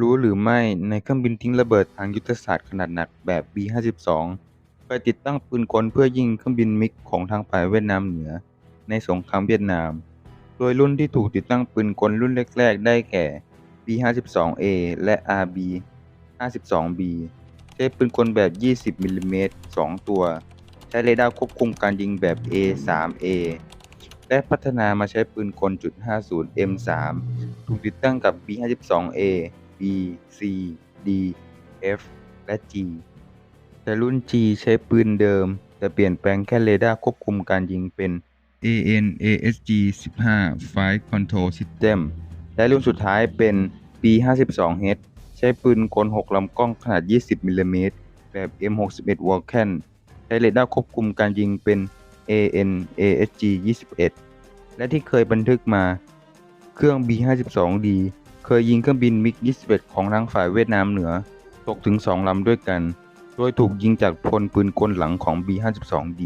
รู้หรือไม่ในเครื่องบินทิ้งระเบิดทางยุทธศาสตร์ขนาดหนักแบบ B-52 เคยติดตั้งปืนกลเพื่อยิงเครื่องบินมิกของทางฝ่ายเวียดนามเหนือ ในสงครามเวียดนาม โดยรุ่นที่ถูกติดตั้งปืนกลรุ่นแรก ๆ ได้แก่ B-52A และ RB-52B ใช้ปืนกลแบบ 20มิลลิเมตร2ตัว ใช้เรดาร์ควบคุมการยิงแบบ A3A และพัฒนามาใช้ปืนกลจุด50 M3 ถูกติดตั้งกับ B52A B C D F และ G แต่รุ่น G ใช้ปืนเดิม แต่เปลี่ยนแปลงแค่เรดาร์ควบคุมการยิงเป็น AN ASG 15 Flight Control System และรุ่นสุดท้ายเป็น B52H ใช้ปืนกล 6 ลำกล้องขนาด 20 มิลลิเมตร แบบ M61 Vulcan ใช้เรดาร์ควบคุมการยิงเป็น AN ASG 21 และที่เคยบันทึกมา เครื่อง B52D เคยยิงเครื่องบินมิก 21 ของทางฝ่ายเวียดนามเหนือ ตกถึง 2 ลำด้วยกัน โดยถูกยิงจากพลปืนกลหลังของ B52D